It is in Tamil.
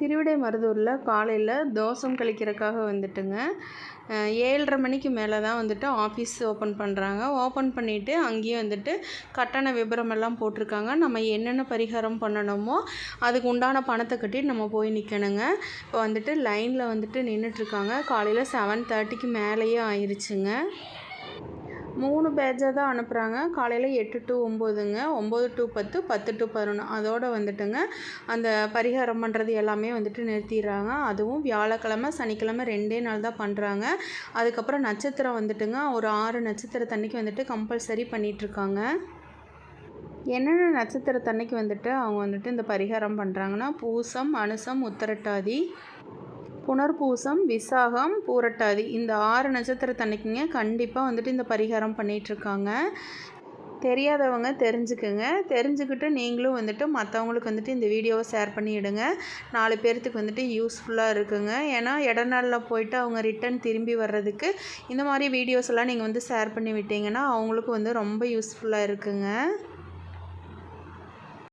திருவிடை மருதூரில் காலையில் தோசம் கழிக்கிறக்காக வந்துட்டுங்க. ஏழரை மணிக்கு மேலே தான் வந்துட்டு ஆஃபீஸ் ஓப்பன் பண்ணுறாங்க ஓப்பன் பண்ணிவிட்டு அங்கேயே வந்துட்டு கட்டண விபரமெல்லாம் போட்டிருக்காங்க. நம்ம என்னென்ன பரிகாரம் பண்ணணுமோ அதுக்கு உண்டான பணத்தை கட்டி நம்ம போய் நிற்கணுங்க இப்போ வந்துட்டு லைனில் வந்துட்டு நின்றுட்டுருக்காங்க காலையில் செவன் தேர்ட்டிக்கு மேலேயே ஆயிடுச்சுங்க மூணு பேட்சாக தான் அனுப்புகிறாங்க காலையில் எட்டு டு ஒம்போதுங்க ஒம்பது டு பத்து பத்து டு பதினொன்று அதோடு வந்துட்டுங்க அந்த பரிகாரம் பண்ணுறது எல்லாமே வந்துட்டு நிறுத்திடுறாங்க. அதுவும் வியாழக்கிழமை சனிக்கிழமை ரெண்டே நாள் தான் பண்ணுறாங்க அதுக்கப்புறம் நட்சத்திரம் வந்துட்டுங்க ஒரு ஆறு நட்சத்திரத்தன்னைக்கு வந்துட்டு கம்பல்சரி பண்ணிகிட்ருக்காங்க என்னென்ன நட்சத்திரத்தன்னைக்கு வந்துட்டு அவங்க வந்துட்டு இந்த பரிகாரம் பண்ணுறாங்கன்னா பூசம் அனுசம் உத்தரட்டாதி புனர்பூசம் விசாகம் பூரட்டாதி. இந்த ஆறு நட்சத்திரத்தன்னைக்குங்க கண்டிப்பாக வந்துட்டு இந்த பரிகாரம் பண்ணிகிட்ருக்காங்க தெரியாதவங்க தெரிஞ்சுக்குங்க. தெரிஞ்சுக்கிட்டு நீங்களும் வந்துட்டு மற்றவங்களுக்கு வந்துட்டு இந்த வீடியோவை ஷேர் பண்ணிவிடுங்க நாலு பேர்த்துக்கு வந்துட்டு யூஸ்ஃபுல்லாக இருக்குங்க. ஏன்னா இடநாளில் போயிட்டு அவங்க ரிட்டன் திரும்பி வர்றதுக்கு இந்த மாதிரி வீடியோஸ் எல்லாம் நீங்கள் வந்து ஷேர் பண்ணி விட்டீங்கன்னா அவங்களுக்கும் வந்து ரொம்ப யூஸ்ஃபுல்லாக இருக்குங்க.